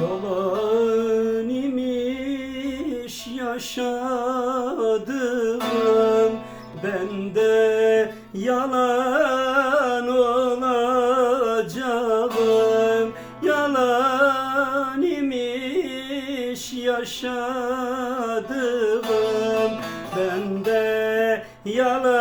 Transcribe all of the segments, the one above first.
Yalan imiş yaşadığım Bende yalan olacağım. Yalan imiş yaşadığım Bende yalan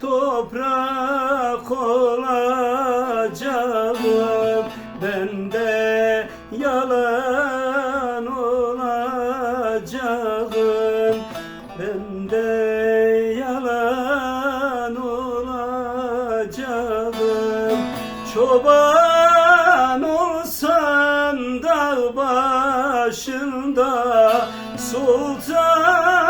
toprak olacağım. Ben de yalan olacağım. Ben de yalan olacağım. Çoban olsan dağ başında Sultan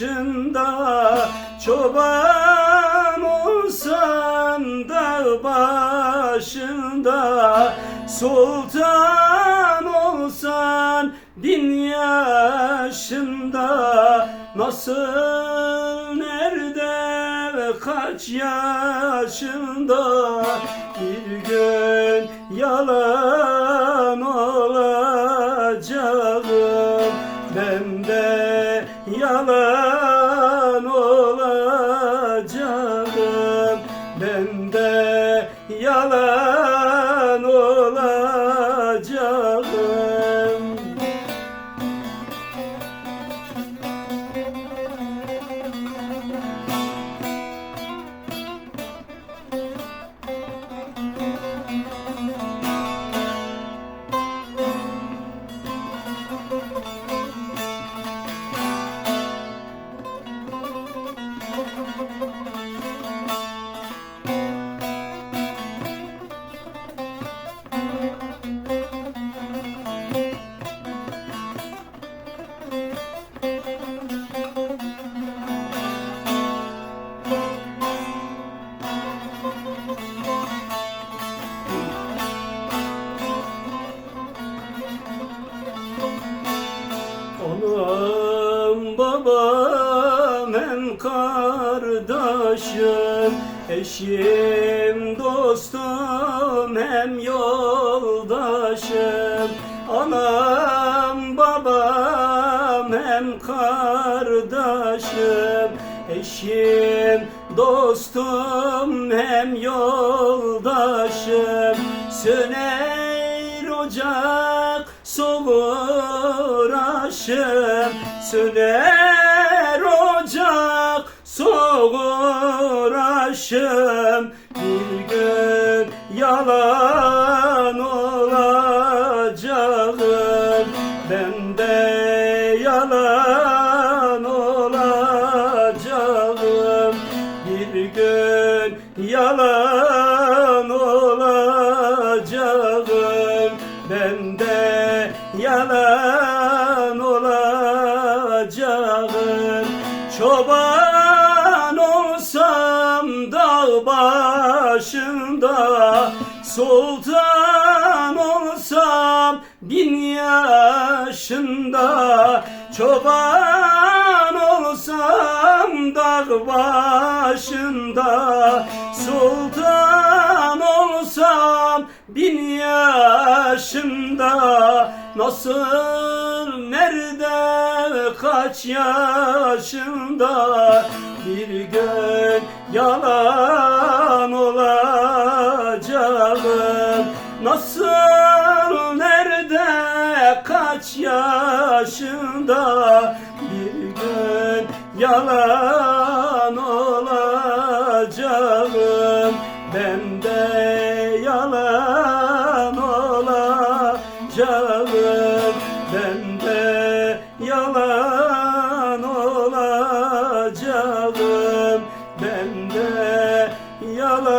yaşında Çoban olsan dağ başında. Sultan olsan bin yaşında Nasıl nerede ve kaç yaşında? Bir gün yalan olacağım Ben de yalan yalan kardeşim. Eşim dostum hem yoldaşım. Anam babam hem kardeşim. Eşim dostum hem yoldaşım. Söner ocak soğur aşım. Söner soğur aşım Bir gün yalan olacağım. Ben de yalan olacağım. Bir gün yalan olacağım. Ben de yalan olacağım. Çoban başında Sultan olsam bin yaşında Çoban olsam dağ başında Sultan olsam bin yaşında Nasıl nerede kaç yaşında Bir gün yalan kaç yaşında bir gün yalan olacağım. Ben de yalan olacağım. Ben de yalan olacağım. Ben de yalan